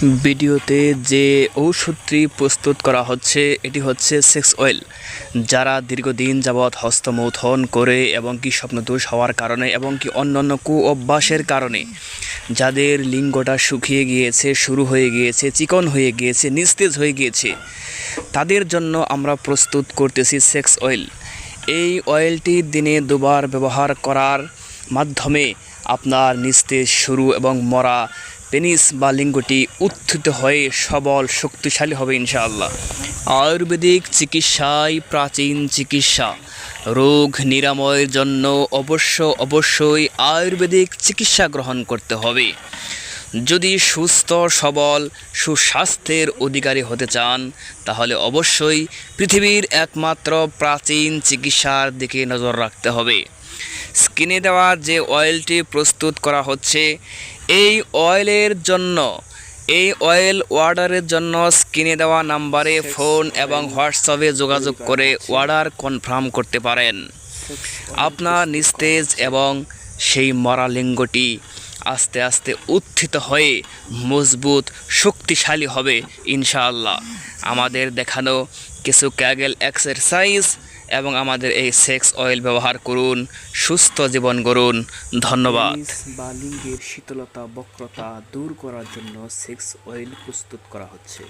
ভিডিওতে যে ঔষধটি প্রস্তুত করা হচ্ছে, এটি হচ্ছে সেক্স অয়েল। যারা দীর্ঘদিন যাবৎ হস্তমৌথন করে এবং কি স্বপ্নদোষ হওয়ার কারণে এবং কি অন্যান্য কু অভ্যাসের কারণে যাদের লিঙ্গটা শুকিয়ে গিয়েছে, শুরু হয়ে গিয়েছে, চিকন হয়ে গিয়েছে, নিস্তেজ হয়ে গিয়েছে, তাদের জন্য আমরা প্রস্তুত করতেছি সেক্স অয়েল। এই অয়েলটি দিনে দুবার ব্যবহার করার মাধ্যমে আপনার নিস্তেজ, শুরু এবং মরা পেনিস বা লিঙ্গটি উত্থিত হয়ে সবল, শক্তিশালী হবে ইনশাআল্লাহ। আয়ুর্বেদিক চিকিৎসায় প্রাচীন চিকিৎসা। রোগ নিরাময়ের জন্য অবশ্য অবশ্যই আয়ুর্বেদিক চিকিৎসা গ্রহণ করতে হবে। যদি সুস্থ, সবল, সুস্বাস্থ্যের অধিকারী হতে চান, তাহলে অবশ্যই পৃথিবীর একমাত্র প্রাচীন চিকিৎসার দিকে নজর রাখতে হবে। স্কিনে দেওয়া যে অয়েলটি প্রস্তুত করা হচ্ছে, এই অয়েলের জন্য, এই অয়েল অর্ডারের জন্য স্ক্রিনে দেওয়া নাম্বারে ফোন এবং হোয়াটসঅ্যাপে যোগাযোগ করে অর্ডার কনফার্ম করতে পারেন। আপনার নিস্তেজ এবং সেই মরা লিঙ্গটি আস্তে আস্তে উত্থিত হয়ে মজবুত, শক্তিশালী হবে, ইনশাআল্লাহ। আমাদের দেখানো কিছু ক্যাগেল এক্সারসাইজ এবং আমাদের এই সেক্স অয়েল ব্যবহার করুন, সুস্থ জীবন গড়ুন। ধন্যবাদ। বা লিঙ্গের শীতলতা, বক্রতা দূর করার জন্য সেক্স অয়েল প্রস্তুত করা হচ্ছে।